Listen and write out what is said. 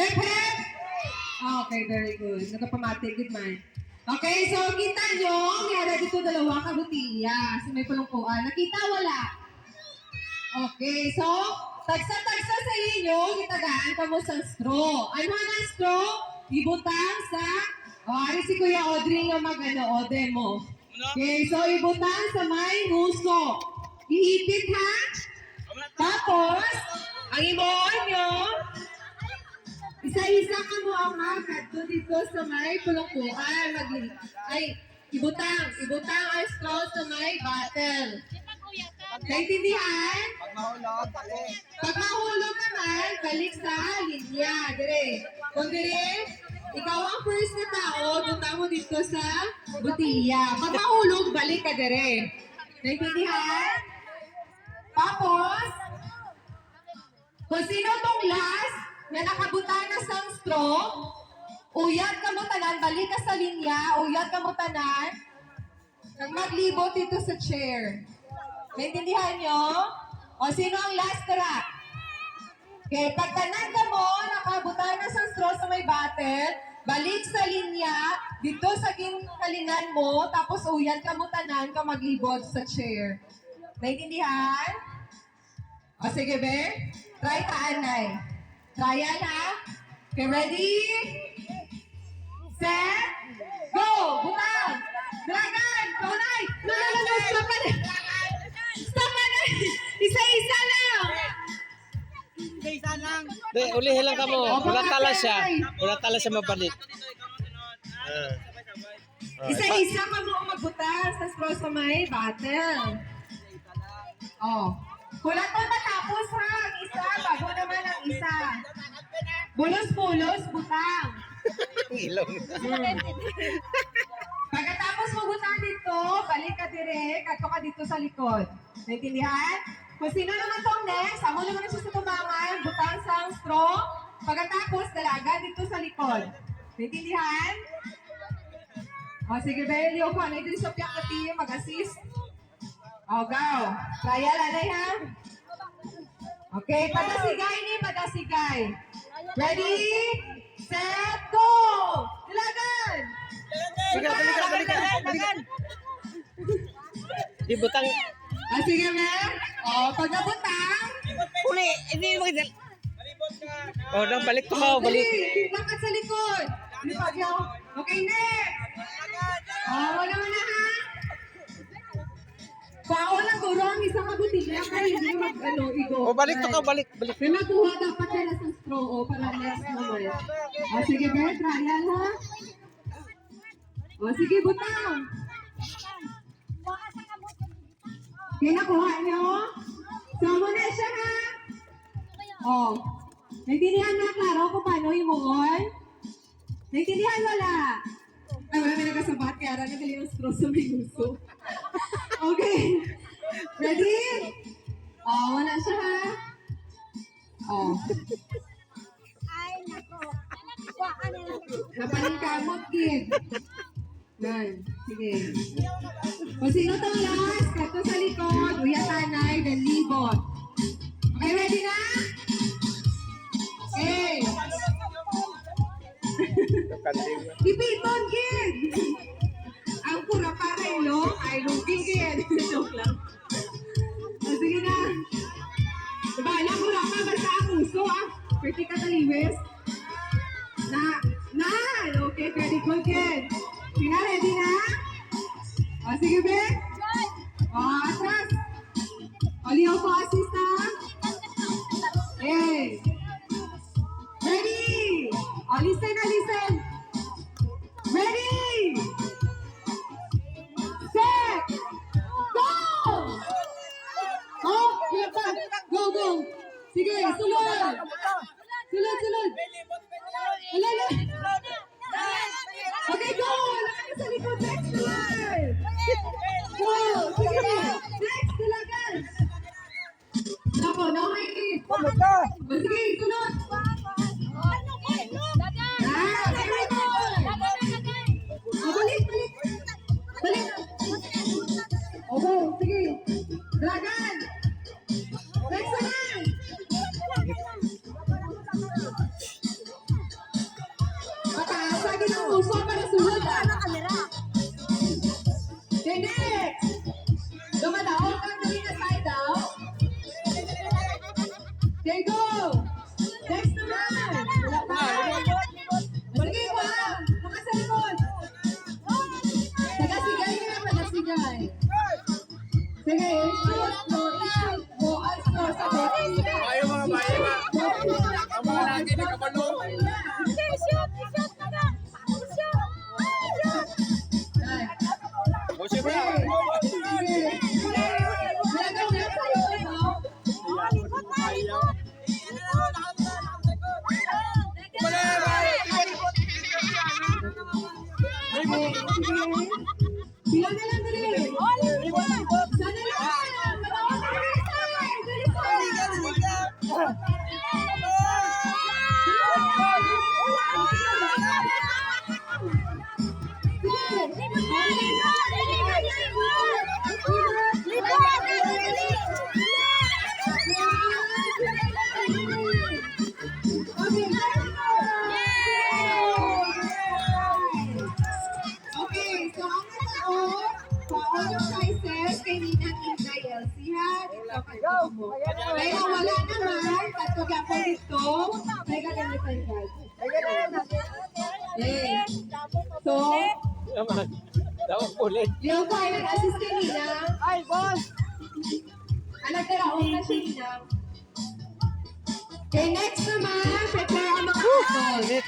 Hep, hep! Okay, very good. Nagapamati, good man. Okay, so kita nyo, meron dito dalawa ka butilya. So may palungkuan. Nakita, wala? Okay, so, tagsa-tagsa sa inyo, gitagaan ka mo sa straw. Ano ng straw? Ibutang sa, o, oh, ari si Kuya Audrey nga mag-ano, o, demo. Okay, so ibutang sa may nguso. Iipit ha? Tapos, ang imuon nyo, isa-isa ka mo ang makat doon dito sa may pulungkuan. Mag ay, ibutang. Ibutang ang straw sa may bottle. Naintindihan? Pag mahulog, balik. Pag mahulog naman, balik sa linya. Dire. Kung dire, ikaw ang first na tao, punta mo dito sa butilya. Pag mahulog, balik ka dire. Naintindihan? Tapos, kung sino tong last na nakabutan na sa straw, uyat ka mo tanan, balik ka sa linya, uyat ka mo tanan, maglibot dito sa chair. Naintindihan nyo? O sino ang last tara? Okay, pag tanan ka mo, nakabutan na sa straw sa may bottle, balik sa linya, dito sa kalingan mo, tapos uyan ka mo tanan ka maglibot sa chair. Naintindihan? O sige, be. Try taan, Nay. Trial, ha? Okay, ready? Set? Go! Butang! Dragon! Tunay! No, no, no, no, stop ka na! Stop ka na! Isa-isa lang! Isa lang. Di, ulihin lang ka mo. Wala tala siya. Tala siya mabalik. Ah. Isa-isa ka mo magbutas sa straw sa may bottle. Oh. Wala to matapos ha. Ang isa, bago naman ang isa. Bulos-bulos, butang. Ilong. Pagkatapos mo butang dito, balik ka direct, ato ka dito sa likod. Naintindihan? Kung sino naman tong next, amo naman na siya sa tumangan, butang sa straw. Pagkatapos, dalaga dito sa likod. Naintindihan? O, sige, Belio ko. Ano ito sa piyak na team? Mag-assist. O, go. Trial, anay ha? Okay, padasigay ni, padasigay. Ready? Set, go! Dalagan! Sige, balik ka, balik ka. Balik ka. Di butang. Ah, sige, Mer. O, pag nabutang, Uli, hindi mo kita. Oh, nang balik to ka, balik. Sige, bakit sa likod? Okay, next. Oh, wala mo na ha? Pao lang guro ang isang kabutilya kaya hindi mag ano, igo. Oh, balik to ka, balik, balik. May makuha dapat nila sa straw o para next naman. O sige, Beth, trial ha? O sige, butang. Kinakuha nyo? So, muna siya ha? O. Naintindihan na, klaro, kung paano imuon? Naintindihan wala? Ay, wala may nagasabat, kaya rin nagali yung straw sa may gusto. Yan. Sige. Kung sino to last, kato sa likod, uya tanay, then libot. Okay, ready na? Okay. Ipiton, kid! Ang pura para ilo, ay looking, kid. Joke lang. O, sige na. Diba, alam mo lang, basta ang uso, ah. Pwede ka taliwis. O, listen na, listen. Ready! Set! Go! Oh, ilan pa? Go, go! Sige, sulod! Sulod, sulod! Ala, ala! Okay, go! Wala ka na sa likod. Next one! Go! Sige! Next, dalagan! Nako, na may kid. O, Sige, Okay, next! Dumadaon ka dali na side out. Okay, go! Next naman! Wala pa! Sige, wala! Nakasalimot! Tagasigay na, tagasigay. Sige, shoot mo, shoot mo, as far as Ayaw mga bayan na. Ang mga natin na kapalong. ¡Gracias! Yung sizes kay Ninang Inday Elsie, ha? Dito ka mo. Kaya wala naman, tatlo ka po dito, may gagamitan ka. Okay. So, Naman. Daw ulit. yung ay nag-assist kay Ninang. Ay, boss! Anak taraon na si Ninang. Okay, next naman, prepare ang mga couple.